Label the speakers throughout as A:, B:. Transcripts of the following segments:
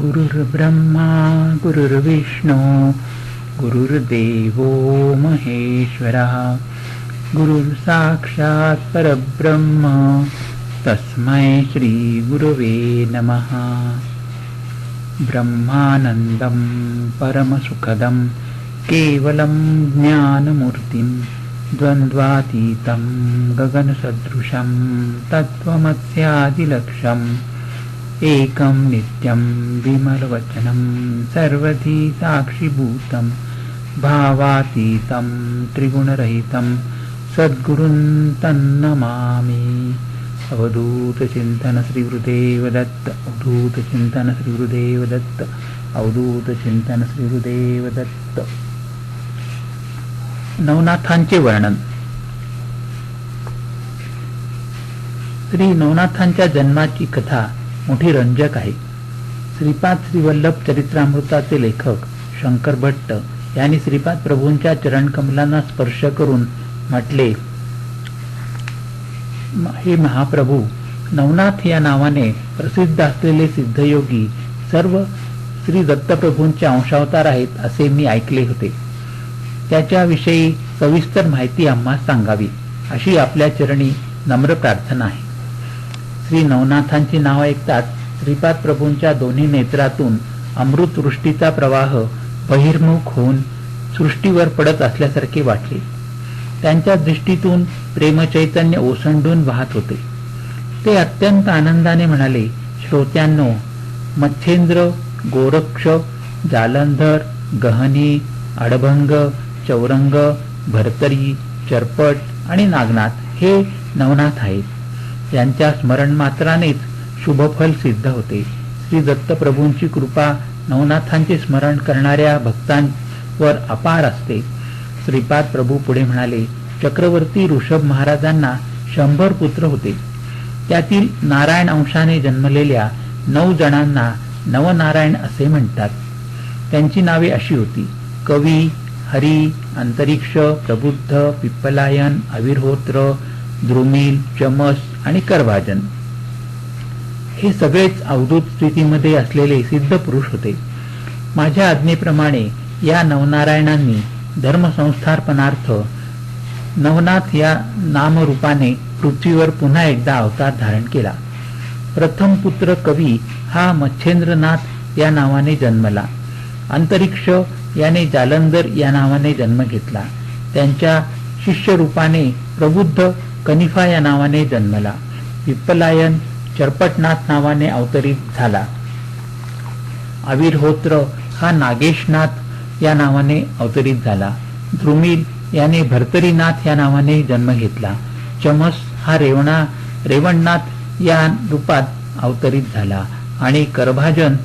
A: गुरुर्ब्रह्मा गुरुर्विष्णू गुरुर्देवो महेश्वरः गुरुर्साक्षात् परब्रह्म तस्मै श्रीगुरवे नमः। ब्रह्मानन्दं परमसुखदं केवलं ज्ञानमूर्तिं द्वन्द्वातीतं गगनसदृशं तत्त्वमस्यादिलक्ष्यम् एकं नित्यं विमलवचनं सर्वधी साक्षिभूतं भावातीतं त्रिगुणरहितं सद्गुरुं तन्नमामि। अवधूतचिन्तन श्रीगुरुदेव दत्त अवधूतचिन्तन श्रीगुरुदेव दत्त अवधूतचिंतन श्रीगुरुदेव दत्त नवनाथांचे वर्णन। श्री नवनाथांच्या जन्माची कथा मोठी रंजक आहे. श्रीपाद श्रीवल्लभ चरित्रामृताचे लेखक शंकर भट्ट यांनी श्रीपाद प्रभूंच्या चरणकमलांना स्पर्श करून म्हटले हे महाप्रभू नवनाथ या नावाने प्रसिद्ध असलेले सिद्धयोगी सर्व श्री दत्तप्रभूंचे अंशावतार आहेत असे मी ऐकले होते. त्याच्याविषयी सविस्तर माहिती आम्हा सांगावी अशी आपल्या चरणी नम्र प्रार्थना आहे. श्री नवनाथांची नाव ऐकताच श्रीपाद प्रभूंच्या दोन्ही नेत्रातून अमृतवृष्टीचा प्रवाह बहिर्मुख होऊन सृष्टीवर पडत असल्यासारखे वाटले. त्यांच्या दृष्टीतून प्रेमचैतन्य ओसंडून वाहत होते. ते अत्यंत आनंदाने म्हणाले श्रोत्यांनो मच्छेंद्र गोरक्ष जालंधर गहनी अडभंग चौरंग भरतरी चरपट आणि नागनाथ हे नवनाथ आहेत. यांच्या स्मरण मात्रानेच शुभफल सिद्ध होते. श्री दत्तप्रभूंची कृपा नवनाथांचे स्मरण करणाऱ्या भक्तांवर अपार असते. श्रीपाद प्रभू पुढे म्हणाले चक्रवर्ती ऋषभ महाराजांना शंभर पुत्र होते. त्यातील नारायण अंशाने जन्मलेल्या नऊ जणांना नवनारायण असे म्हणतात. त्यांची नावे अशी होती. कवी हरी अंतरिक्ष प्रबुद्ध पिप्पलायन अविर्होत्र द्रुमिल चमस आणि करभाजन हे सगळेच अवधूत स्थितीमध्ये असलेले सिद्ध पुरुष होते. माझ्या आज्ञेप्रमाणे या नवनारायणांनी धर्मसंस्थापनार्थ नवनाथ या नामरूपाने पृथ्वीवर पुन्हा एकदा अवतार धारण केला. प्रथम पुत्र कवी हा मच्छेंद्रनाथ या नावाने जन्मला. अंतरिक्ष याने जालंधर या नावाने जन्म घेतला. त्यांच्या शिष्यरूपाने प्रबुद्ध कनिफा या नावाने जन्मला. पिप्पलायन चरपटनाथ नावाने अवतरित झाला. अविरहोत्र हा नागेशनाथ या नावाने अवतरित झाला. ध्रुमिल याने भरतरीनाथ या नावाने जन्म घेतला. चमस हा रेवणा रेवणनाथ या रूपात अवतरित झाला आणि करभाजन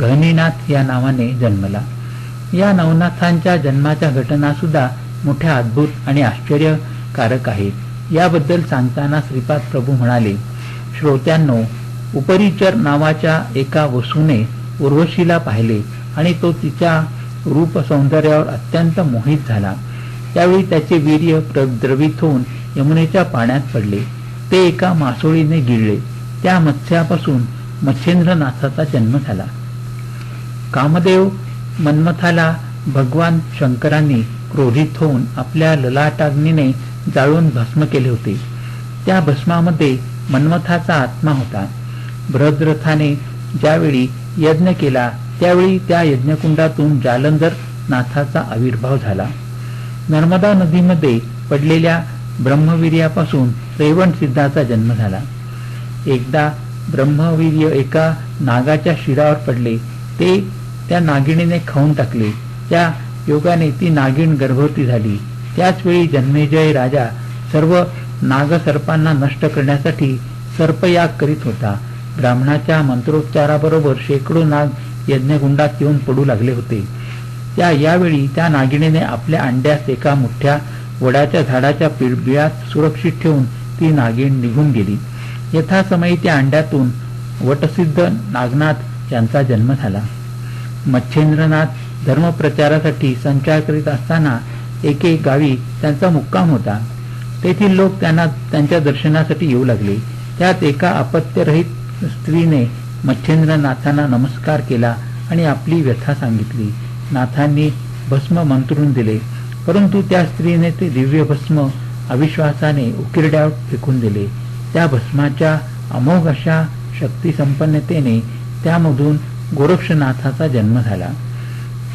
A: गहनीनाथ या नावाने जन्मला. या नवनाथांच्या जन्माच्या घटना सुद्धा मोठ्या अद्भुत आणि आश्चर्यकारक आहेत. याबद्दल सांगताना श्रीपाद प्रभू म्हणाले श्रोत्यांनो उपरिचर नावाच्या एका वसूने उर्वशीला पाहिले आणि तो तिच्या रूप सौंदर्यावर अत्यंत मोहित झाला. त्यावेळी त्याचे वीर्य द्रवित होऊन यमुनेच्या पाण्यात पडले. ते एका मासोळीने गिळले. त्या मत्स्यापासून मच्छेंद्रनाथाचा जन्म झाला. कामदेव मन्मथाला भगवान शंकरांनी क्रोधित होऊन आपल्या ललाटाग्नीने जाळून भस्म केले होते. त्या भस्मामध्ये मन्मथाचा आत्मा होता. बृहद्रथाने ज्यावेळी यज्ञ केला त्यावेळी त्या यज्ञकुंडातून जालंधर नाथाचा आविर्भाव झाला. नर्मदा नदीमध्ये पडलेल्या ब्रह्मवीर्यापासून रेवण सिद्धाचा जन्म झाला. एकदा ब्रह्मवीर्य एका नागाच्या शिरावर पडले ते त्या नागिणीने खाऊन टाकले. त्या योगाने ती नागिण गर्भवती झाली. त्याच वेळी जन्मेजय राजा सर्व नागसर्पांना नष्ट करण्यासाठी सर्पयाग करीत होता. ब्राह्मणाच्या मंत्रोच्चाराबरोबर शेकडो नाग यज्ञगुंडात येऊन पडू लागले होते. त्या यावेळी त्या नागिणीने आपल्या अंड्यास एका मोठ्या वडाच्या झाडाच्या पिळबिळात सुरक्षित ठेवून ती नागिण निघून गेली. यथासमयी त्या अंड्यातून वटसिद्ध नागनाथ यांचा जन्म झाला. मच्छेंद्रनाथ धर्मप्रचारासाठी संचार करीत असताना एके गावी त्यांचा मुक्काम होता. तेथील लोक त्यांना त्यांच्या दर्शनासाठी येऊ लागले. त्यात एका अपत्यरहित स्त्रीने मच्छेंद्रनाथांना नमस्कार केला आणि आपली व्यथा सांगितली. नाथांनी भस्म मंत्रून दिले. परंतु त्या स्त्रीने ते दिव्य भस्म अविश्वासाने उकिरड्यावर फेकून दिले. त्या भस्माच्या अमोघ अशा शक्तिसंपन्नतेने त्यामधून गोरक्षनाथाचा जन्म झाला.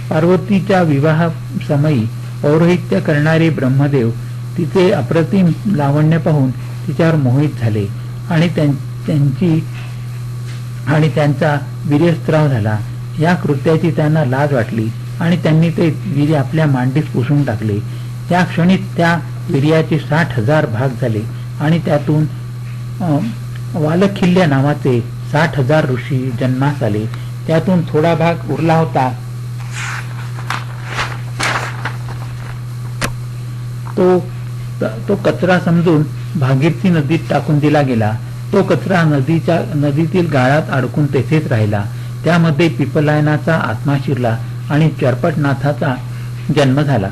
A: पार्वतीच्या विवाह समयी पौरोहित्य करणारे ब्रह्मदेव तिचे अप्रतिम लावण्य पाहून तिच्यावर मोहित झाले आणि त्यांची आणि त्यांचा वीर्यस्त्राव झाला. या कृत्याची त्यांना लाज वाटली आणि त्यांनी ते वीर्य आपल्या मांडीत पुसून टाकले. त्या क्षणी त्या वीर्याचे साठ हजार भाग झाले आणि त्यातून वालखिल्ल्या नावाचे साठ हजार ऋषी जन्मास आले. त्यातून थोडा भाग उरला होता. तो तो कचरा समजून भागीरथी नदीत टाकून दिला गेला. तो कचरा नदीच्या नदीतील गाळात अडकून तेथेच राहिला. त्यामध्ये पिपलायनाचा आत्मा शिरला आणि चरपटनाथाचा जन्म झाला.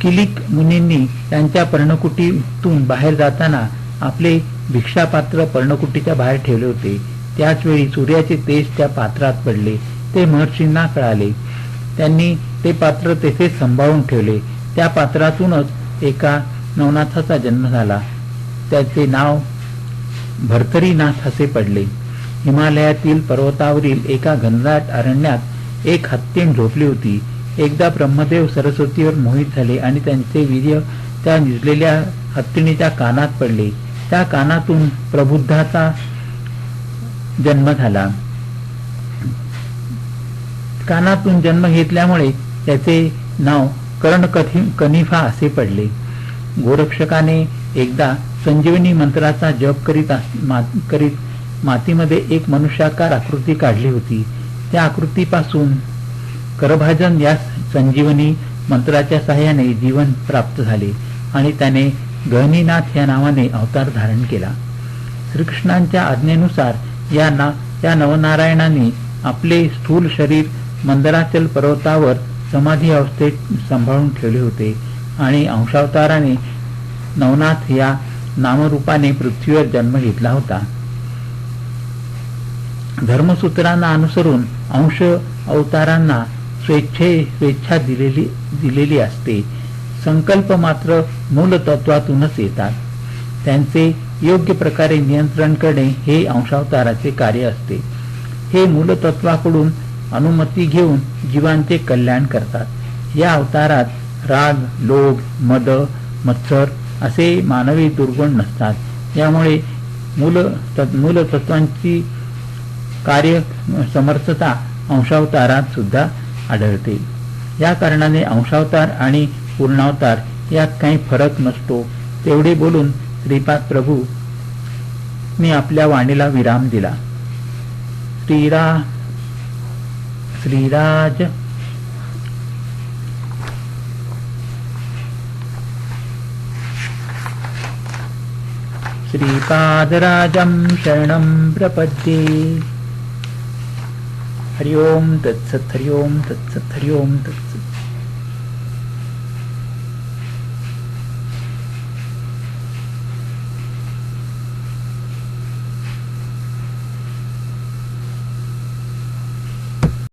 A: किलिक मुनींनी त्यांच्या पर्णकुटीतून बाहेर जाताना आपले भिक्षापात्र पर्णकुटीच्या बाहेर ठेवले होते. त्याचवेळी सूर्याचे तेज त्या पात्रात पडले. ते महर्षींना कळाले. त्यांनी ते पात्र तेथेच सांभाळून ठेवले. त्या पात्रातूनच एका नवनाथाचा जन्म झाला. त्याचे नाव भरतरीनाथ असे पडले. हिमालयातील पर्वतावरील एका घनदाट अरण्यात एक हत्तीण झोपली होती. एकदा ब्रह्मदेव सरस्वतीवर मोहित झाले आणि त्यांचे वीर्य त्या निजलेल्या हत्तीणीच्या कानात पडले. त्या कानातून प्रबुद्धाचा जन्म झाला. कानातून जन्म घेतल्यामुळे त्याचे नाव कर्ण कनिफा असे पडले. गोरक्षकाने एकदा संजीवनी मंत्राचा जप करीत करीत मातीमध्ये एक मनुष्याकार आकृती काढली होती. त्या आकृतीपासून करभाजन या संजीवनी मंत्राच्या सहाय्याने जीवन प्राप्त झाले आणि त्याने गहनीनाथ या नावाने अवतार धारण केला. श्रीकृष्णांच्या आज्ञेनुसार या ना या नवनारायणाने आपले स्थूल शरीर मंदराचल पर्वतावर समाधी अवस्थेत सांभाळून ठेवले होते. आणि अंशावताराने नवनाथ या नामरूपाने पृथ्वीवर जन्म घेतला होता. धर्मसूत्रांना अनुसरून अंश अवतारांना स्वेच्छे स्वेच्छा दिलेली दिलेली असते. संकल्प मात्र मूलतत्वातूनच येतात. त्यांचे योग्य प्रकारे नियंत्रण करणे हे अंशावताराचे कार्य असते. हे मूलतत्वाकडून अनुमती घेऊन जीवांचे कल्याण करतात. या अवतारात राग लोभ मद मत्सर असे मानवी दुर्गुण नसतात. यामुळे मूल मूलतत्वांची कार्य समर्थता अंशावतारात सुद्धा आढळते. या कारणाने अंशावतार आणि पूर्णावतार यात काही फरक नसतो. तेवढे बोलून श्रीपाद प्रभू मी आपल्या वाणीला विराम दिला. श्रीरा श्रीराज श्रीपादराजं शरणं प्रपद्ये हरि ओं तत्सत् हरि ओं तत्सत् हरि ओं तत्सत्